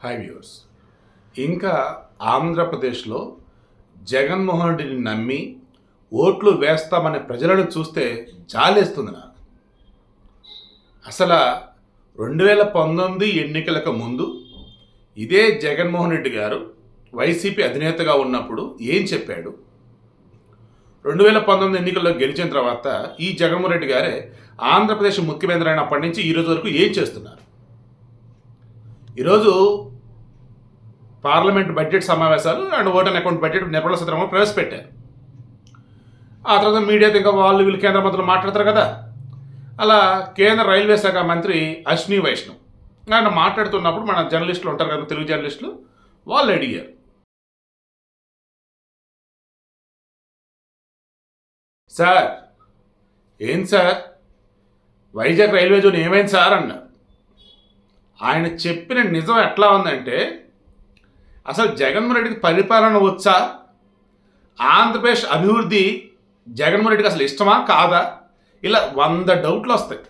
High viewers ఇంకా ఆంధ్రప్రదేశ్లో జగన్మోహన్ రెడ్డిని నమ్మి ఓట్లు వేస్తామనే ప్రజలను చూస్తే జాలేస్తుంది నాకు. అసలు రెండు వేల పంతొమ్మిది ఎన్నికలకు ముందు ఇదే జగన్మోహన్ రెడ్డి గారు వైసీపీ అధినేతగా ఉన్నప్పుడు ఏం చెప్పాడు? రెండు వేల పంతొమ్మిది ఎన్నికల్లో గెలిచిన తర్వాత ఈ జగన్మోహన్ రెడ్డి గారే ఆంధ్రప్రదేశ్ ముఖ్యమంత్రి అయినప్పటి నుంచి ఈ రోజు వరకు ఏం చేస్తున్నారు? ఈరోజు పార్లమెంట్ బడ్జెట్ సమావేశాలు and vote on account budget Nirmala Sitharaman ప్రవేశపెట్టారు. ఆ తర్వాత మీడియాతో ఇంకా వాళ్ళు వీళ్ళు కేంద్ర మంత్రులు మాట్లాడతారు కదా. అలా కేంద్ర రైల్వే శాఖ మంత్రి అశ్విని వైష్ణవ్. ఆయన మాట్లాడుతున్నప్పుడు మన జర్నలిస్టులు ఉంటారు కదా తెలుగు జర్నలిస్టులు వాళ్ళు అడిగారు. సార్ ఏం సార్? వైజాగ్ రైల్వే జోన్ ఏమైంది సార్ అన్నారు. ఆయన చెప్పిన నిజం ఎట్లా ఉందంటే అసలు జగన్మోహన్ రెడ్డికి పరిపాలన వచ్చా? ఆంధ్రప్రదేశ్ అభివృద్ధి జగన్మోహన్ రెడ్డికి అసలు ఇష్టమా? కాదా? ఇలా వంద డౌట్లు వస్తాయి.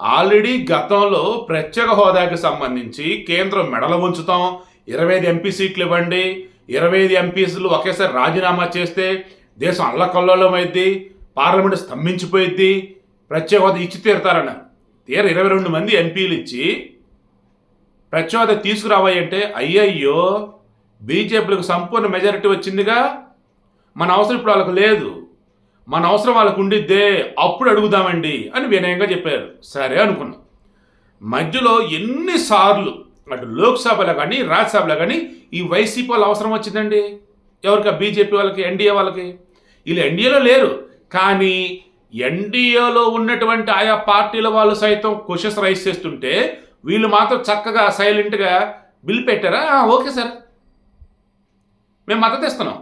ఆల్రెడీ గతంలో ప్రత్యేక హోదాకి సంబంధించి కేంద్రం మెడలు ఉంచుతాం ఇరవై ఐదు ఎంపీ సీట్లు ఇవ్వండి. ఇరవై ఐదు ఎంపీసీలు ఒకేసారి రాజీనామా చేస్తే దేశం అల్లకల్లోలం అయింది పార్లమెంట్ స్తంభించిపోయిద్ది. ప్రత్యేక హోదా ఇచ్చి తీరుతారన్నారు. తీర ఇరవై రెండు మంది ఎంపీలు ఇచ్చి ప్రత్యేక తీసుకురావాయంటే అయ్యయ్యో బీజేపీలకు సంపూర్ణ మెజారిటీ వచ్చిందిగా? మన అవసరం ఇప్పుడు వాళ్ళకు లేదు. మన అవసరం వాళ్ళకు ఉండిద్దే అప్పుడు అడుగుదామండి అని వినయంగా చెప్పారు. సరే అనుకున్నాం. మధ్యలో ఎన్నిసార్లు అటు లోక్సభలో కానీ రాజ్యసభలో కానీ ఈ వైసీపీ వాళ్ళ అవసరం వచ్చిందండి? ఎవరికి? బీజేపీ వాళ్ళకి ఎన్డీఏ వాళ్ళకి? వీళ్ళు ఎన్డీఏలో లేరు. కానీ ఎన్డీఏలో ఉన్నటువంటి ఆయా పార్టీల వాళ్ళు సైతం క్వశ్చన్స్ రైస్ చేస్తుంటే వీళ్ళు మాత్రం చక్కగా సైలెంట్గా బిల్ పెట్టారా? Okay sir. మేము మద్దతు ఇస్తున్నాం.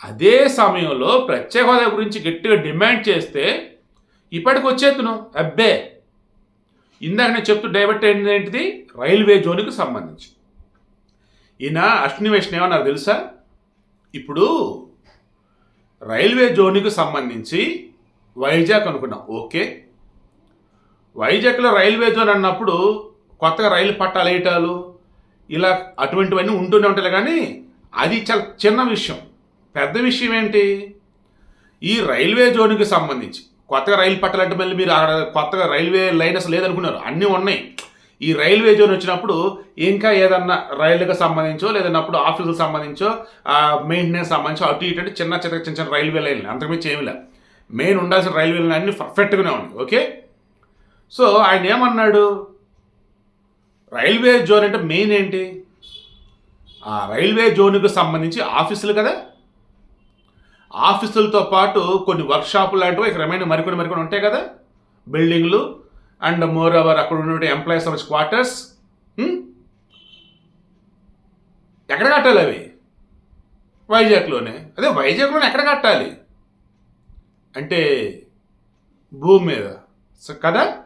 అదే సమయంలో ప్రత్యేక హోదా గురించి గట్టిగా డిమాండ్ చేస్తే ఇప్పటికి వచ్చేతును అబ్బే! ఇందాక నేను చెప్తూ డైవర్ట్ అయింది ఏంటిది? రైల్వే జోన్కి సంబంధించి. ఈయన అశ్విని వైష్ణవ్ ఏమన్నారు తెలుసా? ఇప్పుడు రైల్వే జోన్కి సంబంధించి వైజాగ్ అనుకున్నాం. ఓకే. వైజాగ్లో రైల్వే జోన్ అన్నప్పుడు కొత్తగా రైలు పట్టాలు వేయటాలు ఇలా అటువంటివన్నీ ఉంటూనే ఉంటాయి కానీ అది చాలా చిన్న విషయం. పెద్ద విషయం ఏంటి? ఈ రైల్వే జోన్కి సంబంధించి కొత్తగా రైలు పట్టాలంటే మళ్ళీ మీరు అక్కడ కొత్తగా రైల్వే లైన్ అసలు లేదనుకున్నారు. అన్నీ ఉన్నాయి. ఈ రైల్వే జోన్ వచ్చినప్పుడు ఇంకా ఏదన్నా రైలుకి సంబంధించో లేదన్నప్పుడు ఆఫీసులకు సంబంధించో మెయింటెనెన్స్ సంబంధించో అటు ఇటు అంటే చిన్న చిన్న చిన్న చిన్న రైల్వే లైన్లు. అంతకుమించి ఏమి లే మెయిన్ ఉండాల్సిన రైల్వే లైన్ అన్ని పర్ఫెక్ట్గానే ఉన్నాయి. ఓకే? సో ఆయన ఏమన్నాడు? రైల్వే జోన్ అంటే మెయిన్ ఏంటి? ఆ రైల్వే జోన్కి సంబంధించి ఆఫీసులు కదా? ఆఫీసులతో పాటు కొన్ని వర్క్షాపులు లాంటివి ఇక్కడ రమైన మరికొన్ని మరికొన్ని ఉంటాయి కదా? బిల్డింగ్లు అండ్ మోర్ ఓవర్ అక్కడ ఉన్నటువంటి ఎంప్లాయీస్ ఆఫ్ క్వార్టర్స్. ఎక్కడ కట్టాలి అవి? వైజాగ్లోనే. అదే వైజాగ్లోనే ఎక్కడ కట్టాలి? అంటే భూమి మీద. సో కదా?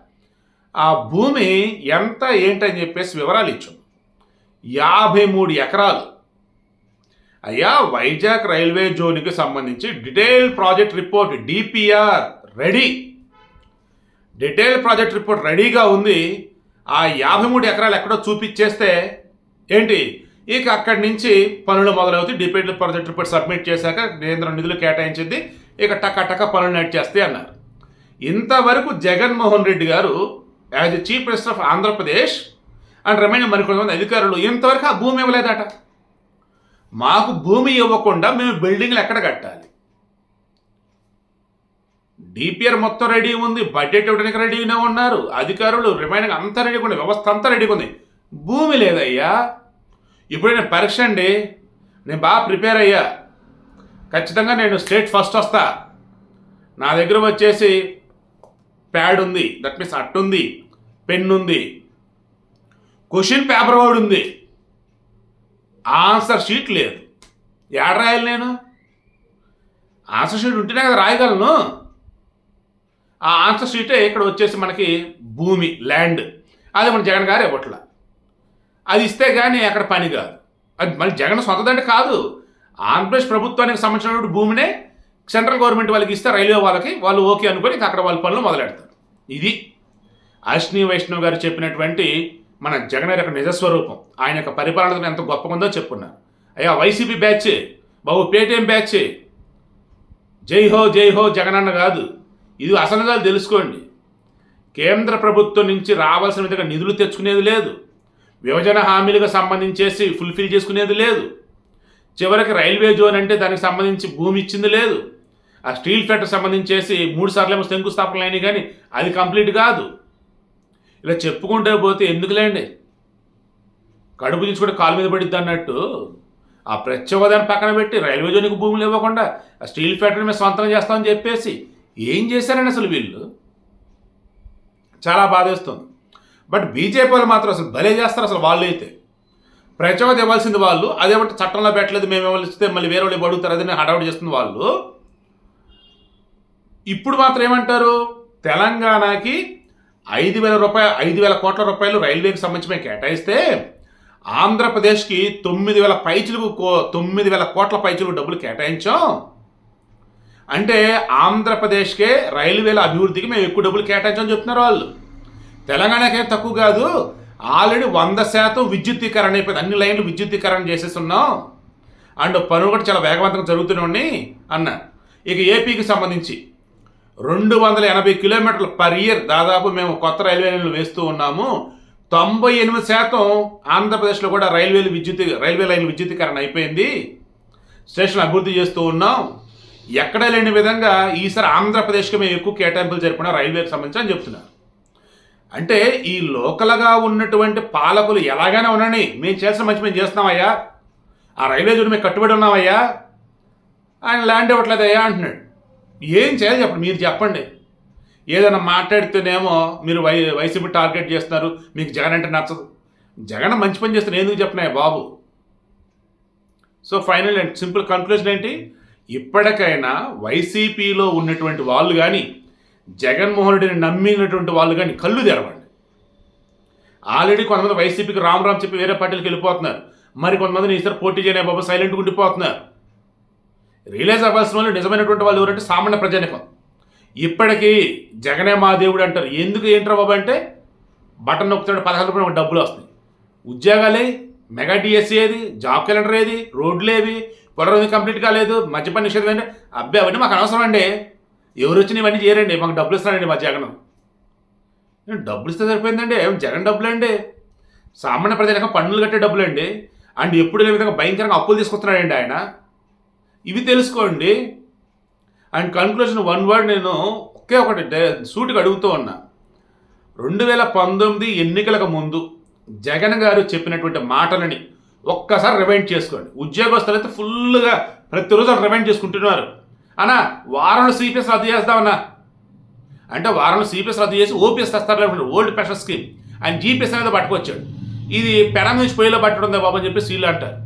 ఆ భూమి ఎంత ఏంటని చెప్పేసి వివరాలు ఇచ్చాం యాభై మూడు ఎకరాలు. అయ్యా వైజాగ్ రైల్వే జోన్కి సంబంధించి detail project report DPR ready. Detail project report రెడీగా ఉంది. ఆ యాభై మూడు ఎకరాలు ఎక్కడో చూపించేస్తే ఏంటి? ఇక అక్కడి నుంచి పనులు మొదలవుతాయి. డిపెండ్ ప్రాజెక్ట్ రిపోర్ట్ సబ్మిట్ చేశాక కేంద్రం నిధులు కేటాయించింది. ఇక టక టక పనులు నడిచేస్తాయి అన్నారు. ఇంతవరకు Jaganmohan Reddy garu as a chief minister of Andhra Pradesh and రమేణ మరికొంతమంది అధికారులు ఇంతవరకు ఆ భూమి ఇవ్వలేదట. మాకు భూమి ఇవ్వకుండా మేము బిల్డింగ్లు ఎక్కడ కట్టాలి? డిపిఆర్ మొత్తం రెడీ ఉంది బడ్జెట్ ఇవ్వడానికి రెడీగానే ఉన్నారు అధికారులు రిమైనింగ్ అంతా రెడీగా ఉంది వ్యవస్థ అంతా రెడీగా ఉంది. భూమి లేదయ్యా. ఇప్పుడు నేను పరీక్ష అండి. నేను బాగా ప్రిపేర్ అయ్యా. ఖచ్చితంగా నేను స్టేట్ ఫస్ట్ వస్తా. నా దగ్గర వచ్చేసి ప్యాడ్ ఉంది. దట్ మీన్స్ అట్టు ఉంది. పెన్ ఉంది. క్వశ్చన్ పేపర్ కూడా ఉంది. ఆన్సర్ షీట్ లేదు. ఏడ రాయాలి నేను? ఆన్సర్ షీట్ ఉంటేనే కదా రాయగలను. ఆ ఆన్సర్ షీటే ఇక్కడ వచ్చేసి మనకి భూమి ల్యాండ్. అది మన జగన్ గారు ఇవ్వట్ల అది ఇస్తే కానీ అక్కడ పని కాదు. అది మళ్ళీ జగన్ సొంతదంటే కాదు. ఆంధ్రప్రదేశ్ ప్రభుత్వానికి సంబంధించినటువంటి భూమినే సెంట్రల్ గవర్నమెంట్ వాళ్ళకి ఇస్తే రైల్వే వాళ్ళకి వాళ్ళు ఓకే అనుకొని అక్కడ వాళ్ళ పనులు మొదలెడతారు. ఇది అశ్విని వైష్ణవ్ గారు చెప్పినటువంటి మన జగన్ యొక్క నిజస్వరూపం. ఆయన యొక్క పరిపాలన ఎంత గొప్పగా ఉందో చెప్పున్నారు. అయ్యా వైసీపీ బ్యాచ్ బాబు పేటీఎం బ్యాచ్. జై హో జై హో జగనన్న కాదు. ఇది అసలు తెలుసుకోండి. కేంద్ర ప్రభుత్వం నుంచి రావాల్సిన విధంగా నిధులు తెచ్చుకునేది లేదు. విభజన హామీలకు సంబంధించేసి ఫుల్ఫిల్ చేసుకునేది లేదు. చివరికి రైల్వే జోన్ అంటే దానికి సంబంధించి భూమి ఇచ్చింది లేదు. ఆ స్టీల్ ఫ్యాక్టరీ సంబంధించేసి మూడు సార్లు ఏమో శంకుస్థాపనలు అయినాయి కానీ అది కంప్లీట్ కాదు. ఇలా చెప్పుకుంటే పోతే ఎందుకులేండి? కడుపు తీసుకుంటే కాలు మీద పడిద్ది అన్నట్టు. ఆ ప్రత్యేకదాన్ని పక్కన పెట్టి రైల్వే జోన్కి భూములు ఇవ్వకుండా ఆ స్టీల్ ఫ్యాక్టరీ మీద సొంతం చేస్తామని చెప్పేసి ఏం చేశారని అసలు వీళ్ళు? చాలా బాధేస్తుంది. బట్ బీజేపీ వాళ్ళు మాత్రం అసలు భలే చేస్తారు అసలు వాళ్ళు అయితే ప్రత్యేకత ఇవ్వాల్సింది వాళ్ళు. అదేమంటే చట్టంలో పెట్టలేదు మేము ఇవ్వాల్సితే మళ్ళీ వేరే వాళ్ళు అడుగుతారు అదే హడావుడి చేస్తుంది వాళ్ళు. ఇప్పుడు మాత్రం ఏమంటారు? తెలంగాణకి ఐదు వేల రూపాయలు ఐదు వేల కోట్ల రూపాయలు రైల్వేకి సంబంధించి మేము కేటాయిస్తే ఆంధ్రప్రదేశ్కి తొమ్మిది వేల పైచులకు కో- తొమ్మిది వేల కోట్ల పైచులకు డబ్బులు కేటాయించాం. అంటే ఆంధ్రప్రదేశ్కే రైల్వేల అభివృద్ధికి మేము ఎక్కువ డబ్బులు కేటాయించామని చెప్తున్నారు వాళ్ళు. తెలంగాణకే తక్కువ కాదు. ఆల్రెడీ వంద శాతం విద్యుద్దీకరణ అయిపోయింది. అన్ని లైన్లు విద్యుత్తీకరణ చేసేస్తున్నాం. అండ్ పనులు కూడా చాలా వేగవంతంగా జరుగుతున్నాయి అన్నారు ఇక ఏపీకి సంబంధించి రెండు వందల ఎనభై కిలోమీటర్లు పర్ ఇయర్ దాదాపు మేము కొత్త రైల్వే లైన్లు వేస్తూ ఉన్నాము. తొంభై ఎనిమిది శాతం ఆంధ్రప్రదేశ్లో కూడా రైల్వేలు విద్యుత్ రైల్వే లైన్ విద్యుత్తీకరణ అయిపోయింది. స్టేషన్ అభివృద్ధి చేస్తూ ఉన్నాం. ఎక్కడ లేని విధంగా ఈసారి ఆంధ్రప్రదేశ్కి మేము ఎక్కువ కేటాయింపులు జరుపుకున్నాం రైల్వేకి సంబంధించి అని చెప్తున్నారు. అంటే ఈ లోకల్గా ఉన్నటువంటి పాలకులు ఎలాగైనా ఉండండి. మేము చేసిన మంచి మేము చేస్తున్నామయ్యా. ఆ రైల్వే జోన్ మేము కట్టుబడి ఉన్నామయ్యా. ఆయన ల్యాండ్ ఇవ్వట్లేదయ్యా అంటున్నాడు. ఏం చేయాలి చెప్పండి? మీరు చెప్పండి. ఏదైనా మాట్లాడితేనేమో మీరు వై వైసీపీ టార్గెట్ చేస్తున్నారు. మీకు జగన్ అంటే నచ్చదు. జగన్ మంచి పని చేస్తున్నారు. ఎందుకు చెప్పినాయి బాబు? So final and simple conclusion ఏంటి? ఇప్పటికైనా వైసీపీలో ఉన్నటువంటి వాళ్ళు కానీ జగన్మోహన్ రెడ్డిని నమ్మినటువంటి వాళ్ళు కానీ కళ్ళు తెరవండి. ఆల్రెడీ కొంతమంది వైసీపీకి రామ్ రామ్ చెప్పి వేరే పార్టీలకు వెళ్ళిపోతున్నారు. మరి కొంతమందిని ఈసారి పోటీ చేయలే బాబు సైలెంట్గా ఉండిపోతున్నారు. రియలైజ్ అవ్వాల్సిన వాళ్ళు నిజమైనటువంటి వాళ్ళు ఎవరంటే సామాన్య ప్రజానికం. ఇప్పటికీ జగనే మా దేవుడు అంటారు. ఎందుకు ఏంట్రా బాబు అంటే బటన్ నొక్కుతుంటే పదహారు రూపాయలు డబ్బులు వస్తాయి. ఉద్యోగాలే మెగా డిఎస్సీ ఏది? జాబ్ క్యాలెండర్ ఏది? రోడ్లు ఏవి? పొడరోజు కంప్లీట్ కాలేదు మద్యపాన నిషేధం అంటే అబ్బాయి అవన్నీ మాకు అనవసరం అండి. ఎవరు వచ్చినా ఇవన్నీ చేయరండి. మాకు డబ్బులు ఇస్తానండి మా జగన్. డబ్బులు ఇస్తే సరిపోయిందండి. ఏం జగన్ డబ్బులు అండి. సామాన్య ప్రజలకు పన్నులు కట్టే డబ్బులు అండి. అండ్ ఎప్పుడు లేని విధంగా భయంకరంగా అప్పులు తీసుకొస్తున్నాడండి ఆయన. ఇవి తెలుసుకోండి. అండ్ కన్క్లూజన్ వన్ వర్డ్ నేను ఒకే ఒకటి డే- సూటిగా అడుగుతూ ఉన్నా. రెండు వేల పంతొమ్మిది ఎన్నికలకు ముందు జగన్ గారు చెప్పినటువంటి మాటలని ఒక్కసారి రివైండ్ చేసుకోండి. ఉద్యోగస్తులు అయితే ఫుల్గా ప్రతిరోజు రివైండ్ చేసుకుంటున్నారు. అన్నా వారంలో సిపిఎస్ రద్దు చేస్తామన్నా అంటే వారంలో సిపిఎస్ రద్దు చేసి ఓపీఎస్ తెస్తారు ఓల్డ్ పెన్షన్ స్కీమ్ ఆయన జీపీఎస్ అనేది పట్టుకొచ్చాడు. ఇది పెనం నుంచి పొయ్యిలో పట్టడం బాబు అని చెప్పి సీలు అంటారు.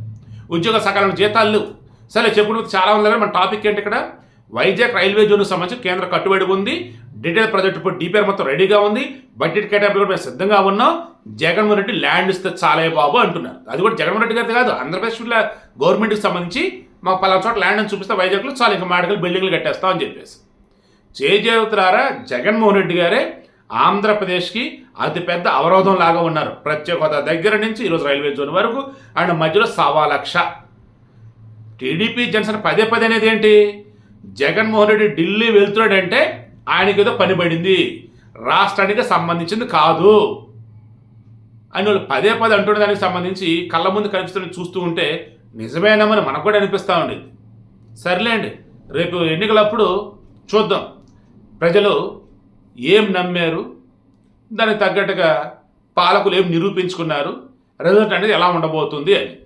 ఉద్యోగ సకాలం జీతాలు లేవు. సరే చెప్పుకుంటే చాలా ఉంది కానీ మన టాపిక్ ఏంటి ఇక్కడ? వైజాగ్ రైల్వే జోన్కి సంబంధించి కేంద్ర కట్టుబడి ఉంది. డీటెయిల్ ప్రాజెక్ట్ ఇప్పుడు డిపిఆర్ మొత్తం రెడీగా ఉంది. బడ్జెట్ కేటాయింపులు కూడా మేము సిద్ధంగా ఉన్నాం. జగన్మోహన్ రెడ్డి ల్యాండ్ ఇస్తే చాలే బాబు అంటున్నారు. అది కూడా జగన్మోహన్ రెడ్డి గారిది కాదు ఆంధ్రప్రదేశ్ గవర్నమెంట్కి సంబంధించి మాకు పలానా చోట ల్యాండ్ అని చూపిస్తే వైజాగ్లో చాలా ఇంకా మాడకలు బిల్డింగ్లు కట్టేస్తాం అని చెప్పేసి. చేజేవుతారా జగన్మోహన్ రెడ్డి గారే ఆంధ్రప్రదేశ్కి అతిపెద్ద అవరోధం లాగా ఉన్నారు. ప్రత్యేక హోదా దగ్గర నుంచి ఈరోజు రైల్వే జోన్ వరకు అండ్ మధ్యలో సవా లక్ష టీడీపీ జనసేన పదే పదే అనేది ఏంటి? జగన్మోహన్ రెడ్డి ఢిల్లీ వెళ్తున్నాడంటే ఆయనకి ఏదో పని పడింది. రాష్ట్రానికి సంబంధించింది కాదు. అని వాళ్ళు పదే పదే అంటున్న దానికి సంబంధించి కళ్ళ ముందు కనిపిస్తున్న చూస్తూ ఉంటే నిజమేనామని మనకు కూడా అనిపిస్తూ ఉంది. సర్లేండి రేపు ఎన్నికలప్పుడు చూద్దాం. ప్రజలు ఏం నమ్మారు? దానికి తగ్గట్టుగా పాలకులు ఏం నిరూపించుకున్నారు? రిజల్ట్ అనేది ఎలా ఉండబోతుంది అని.